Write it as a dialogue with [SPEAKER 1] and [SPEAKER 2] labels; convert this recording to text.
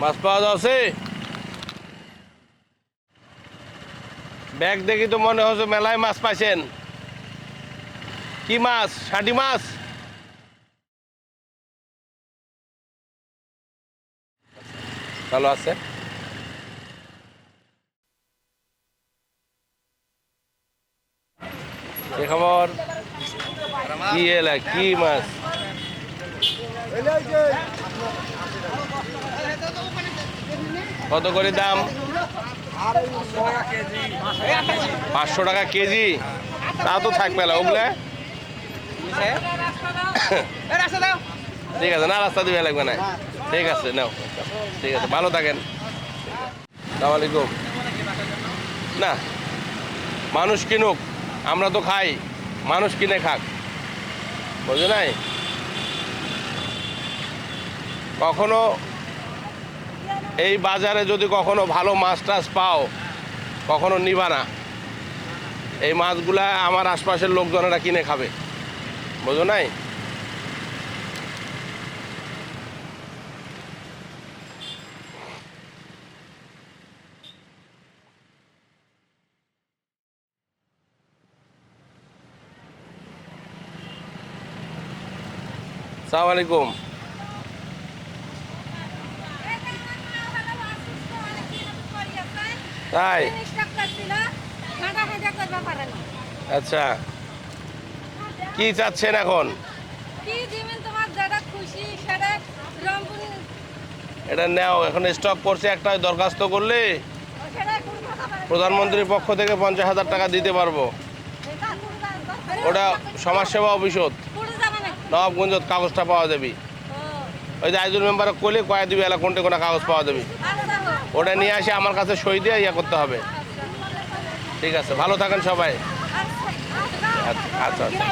[SPEAKER 1] মাছ পাওয়া যাচ্ছে। ব্যাগ দেখি তো মনে হচ্ছে মেলায় মাছ পাইছেন। কি মাছ? ষাটি মাছ? ভালো আছে। খবর? কি এলা? কি মাছ? কত করে দাম? পাঁচশো টাকা কেজি। তা তো থাকবে না, ওগুলা? ঠিক আছে, না, রাস্তা দিবে লাগবে না। ঠিক আছে, নাও, ঠিক আছে, ভালো থাকেন। আলাইকুম। না, মানুষ কিনুক, আমরা তো খাই, মানুষ কিনে খাক। বুঝে নাই? কখনো এই বাজারে যদি কখনো ভালো মাছ টাছ পাও, কখনো নিবা না। এই মাছগুলা আমার আশপাশের লোকজনেরা কিনে খাবে। বোঝো নাই? সালাম আলাইকুম তাই? আচ্ছা। কি চাচ্ছেন এখন? এটা নেও, এখন স্টক করছে একটা দরখাস্ত করলে প্রধানমন্ত্রীর পক্ষ থেকে পঞ্চাশ হাজার টাকা দিতে পারব। ওটা সমাজসেবা অফিসত নবাবগঞ্জত কাগজটা পাওয়া যাবে। ওই যে আইজুল মেম্বার করলে কয়ে দিবি, এলা কোনটা কোনো কাগজ পাওয়া যাবে। ওটা নিয়ে আসে, আমার কাছে সই দিয়ে ইয়া করতে হবে। ঠিক আছে, ভালো থাকেন সবাই। আচ্ছা আচ্ছা।